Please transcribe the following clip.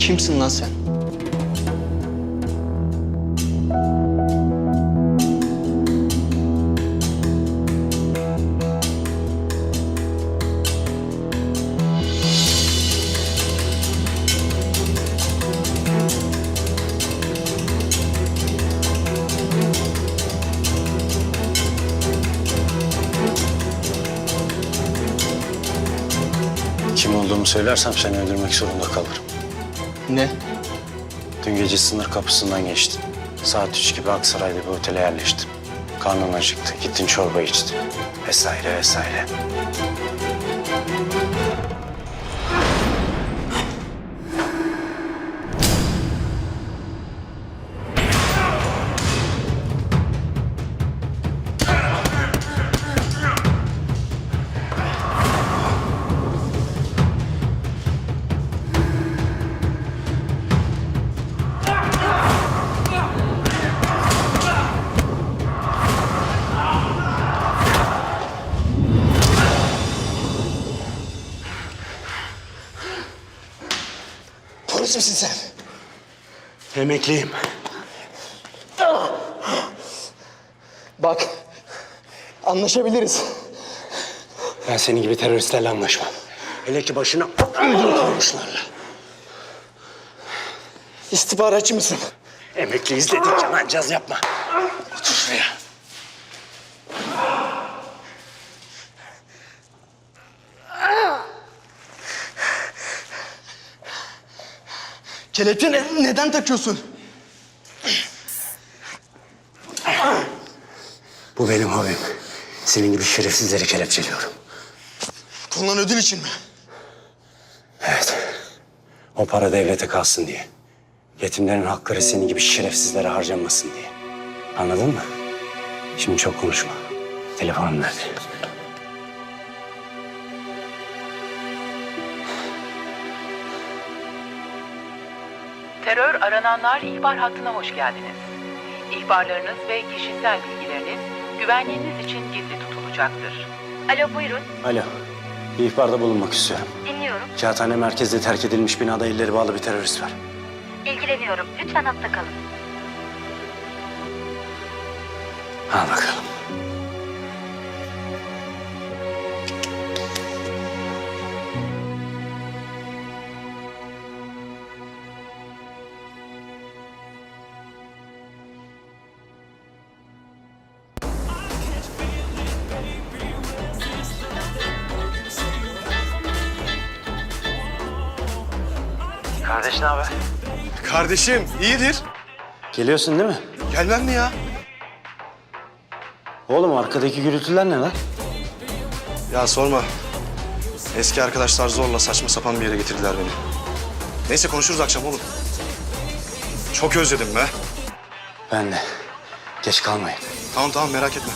Kimsin lan sen? Kim olduğumu söylersem seni öldürmek zorunda kalırım. Ne? Dün gece sınır kapısından geçtin. Saat üç gibi Aksaray'da bir otele yerleştin. Karnın acıktı, gittin çorba içtin. Vesaire vesaire. Polis misin sen? Emekliyim. Bak, anlaşabiliriz. Ben senin gibi teröristlerle anlaşmam. Hele ki başına öldürü koymuşlarla. İstihbaratçı mısın? Emekliyiz dedik yalan caz yapma. Otur şuraya. Kelepçe ne- neden takıyorsun? Bu benim hobim. Senin gibi şerefsizleri kelepçeliyorum. Konulan ödül için mi? Evet. O para devlete kalsın diye. Yetimlerin hakları senin gibi şerefsizlere harcanmasın diye. Anladın mı? Şimdi çok konuşma. Telefonum nerede? Terör arananlar ihbar hattına hoş geldiniz. İhbarlarınız ve kişisel bilgileriniz güvenliğiniz için gizli tutulacaktır. Alo buyurun. Alo. Bir ihbarda bulunmak istiyorum. Dinliyorum. Kağıthane merkezde terk edilmiş binada elleri bağlı bir terörist var. İlgileniyorum. Lütfen hatta kalın. Al bakalım. Kardeş ne haber? Kardeşim iyidir. Geliyorsun değil mi? Gelmem mi ya? Oğlum arkadaki gürültüler ne lan? Ya sorma. Eski arkadaşlar zorla saçma sapan bir yere getirdiler beni. Neyse konuşuruz akşam oğlum. Çok özledim be. Ben de. Geç kalmayın. Tamam tamam merak etme.